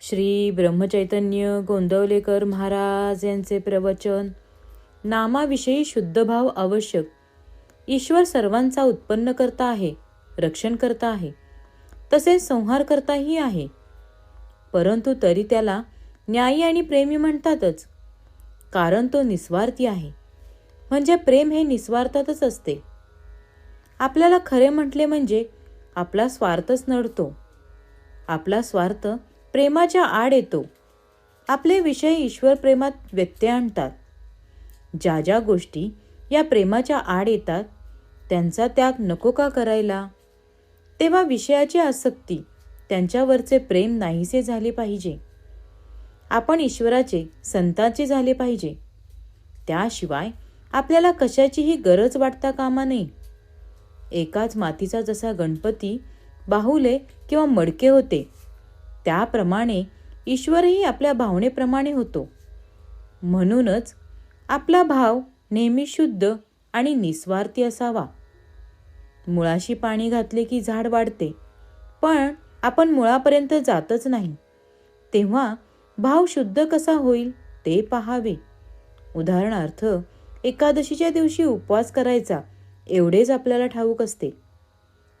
श्री ब्रह्मचैतन्य गोंदवलेकर महाराज यांचे प्रवचन. नामाविषयी शुद्धभाव आवश्यक. ईश्वर सर्वांचा उत्पन्न करता आहे रक्षण करता आहे तसेच संहार करताही आहे. परंतु तरी त्याला न्यायी आणि प्रेमी म्हणतातच कारण तो निस्वार्थी आहे. म्हणजे प्रेम हे निस्वार्थातच असते. आपल्याला खरे म्हटले म्हणजे आपला स्वार्थच नडतो. आपला स्वार्थ प्रेमाच्या आड येतो. आपले विषय ईश्वर प्रेमात व्यत्यय आणतात. ज्या ज्या गोष्टी या प्रेमाच्या आड येतात त्यांचा त्याग नको का करायला? तेव्हा विषयाची आसक्ती त्यांच्यावरचे प्रेम नाहीसे झाले पाहिजे. आपण ईश्वराचे संतांचे झाले पाहिजे. त्याशिवाय आपल्याला कशाचीही गरज वाटता कामा नये. एकाच मातीचा जसा गणपती बाहुले किंवा मडके होते त्याप्रमाणे ईश्वरही आपल्या भावनेप्रमाणे होतो. म्हणूनच आपला भाव नेहमी शुद्ध आणि निस्वार्थी असावा. मुळाशी पाणी घातले की झाड वाढते पण आपण मुळापर्यंत जातच नाही. तेव्हा भाव शुद्ध कसा होईल ते पहावे. उदाहरणार्थ एकादशीच्या दिवशी उपवास करायचा एवढेच आपल्याला ठाऊक असते.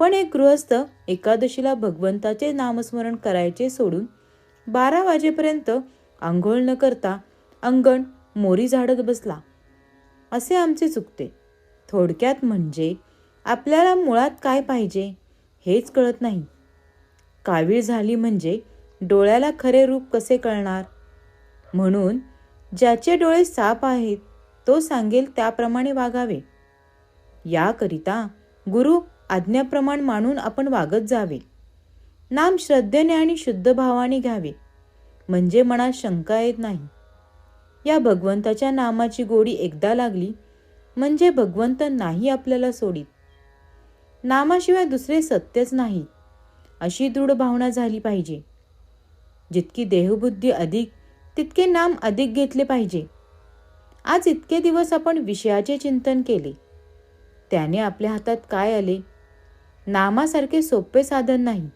पण एक गृहस्थ एकादशीला भगवंताचे नामस्मरण करायचे सोडून बारा वाजेपर्यंत आंघोळ न करता अंगण मोरी झाडत बसला. असे आमचे चुकते. थोडक्यात म्हणजे आपल्याला मुळात काय पाहिजे हेच कळत नाही. कावीळ झाली म्हणजे डोळ्याला खरे रूप कसे कळणार? म्हणून ज्याचे डोळे साप आहेत तो सांगेल त्याप्रमाणे वागावे. याकरिता गुरु आज्ञाप्रमाण मानून आपण वागत जावे. नाम श्रद्धेने आणि शुद्ध भावाने घ्यावे. म्हणजे मनात शंका येत नाही. या भगवंताच्या नामाची गोडी एकदा लागली म्हणजे भगवंत नाही आपल्याला सोडीत. नामाशिवाय दुसरे सत्यच नाही अशी दृढ भावना झाली पाहिजे. जितकी देहबुद्धी अधिक तितके नाम अधिक घेतले पाहिजे. आज इतके दिवस आपण विषयाचे चिंतन केले. त्याने आपल्या हातात काय आले? नामासारखे सोपे साधन नाही.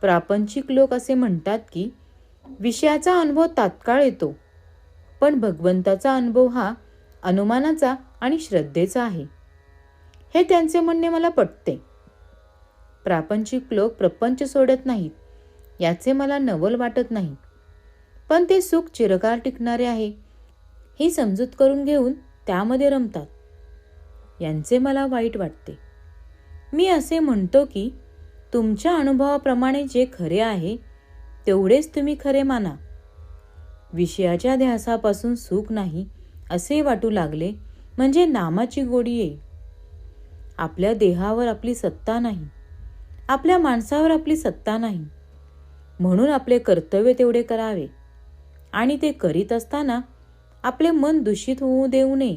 प्रापंचिक लोक असे म्हणतात की विषयाचा अनुभव तात्काळ येतो. पण भगवंताचा अनुभव हा अनुमानाचा आणि श्रद्धेचा आहे. हे त्यांचे म्हणणे मला पटते. प्रापंचिक लोक प्रपंच सोडत नाहीत याचे मला नवल वाटत नाही. पण ते सुख चिरकाळ टिकणारे आहे ही समजूत करून घेऊन त्यामध्ये रमतात. यांचे मला वाईट वाटते. मी असे म्हणतो की तुमच्या अनुभवाप्रमाणे जे खरे आहे तेवढेच तुम्ही खरे माना. विषयाच्या ध्यासापासून सुख नाही असे वाटू लागले म्हणजे नामाची गोडी येईल. आपल्या देहावर आपली सत्ता नाही आपल्या माणसावर आपली सत्ता नाही म्हणून आपले कर्तव्य तेवढे करावे. आणि ते करीत असताना आपले मन दूषित होऊ देऊ नये.